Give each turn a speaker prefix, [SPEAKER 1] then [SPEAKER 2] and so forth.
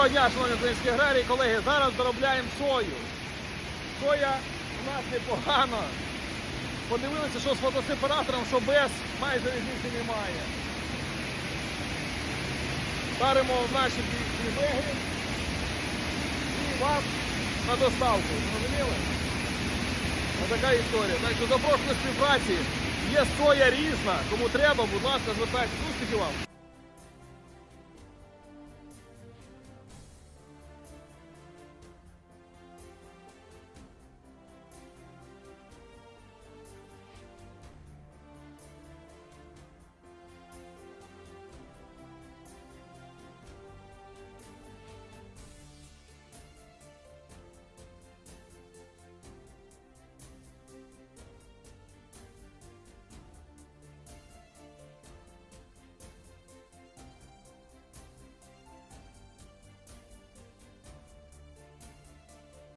[SPEAKER 1] Доброго дня, шановні українські аграрії, колеги. Зараз доробляємо сою. Соя у нас непогано. Подивилися, що з фотосепаратором, що без, майже різниці немає. Старимо в наші беги і вам на доставку. Зрозуміли? Отака історія. Так що запрошую до співпраці. Є соя різна. Кому треба, будь ласка, звертайтеся. Успіхів вам!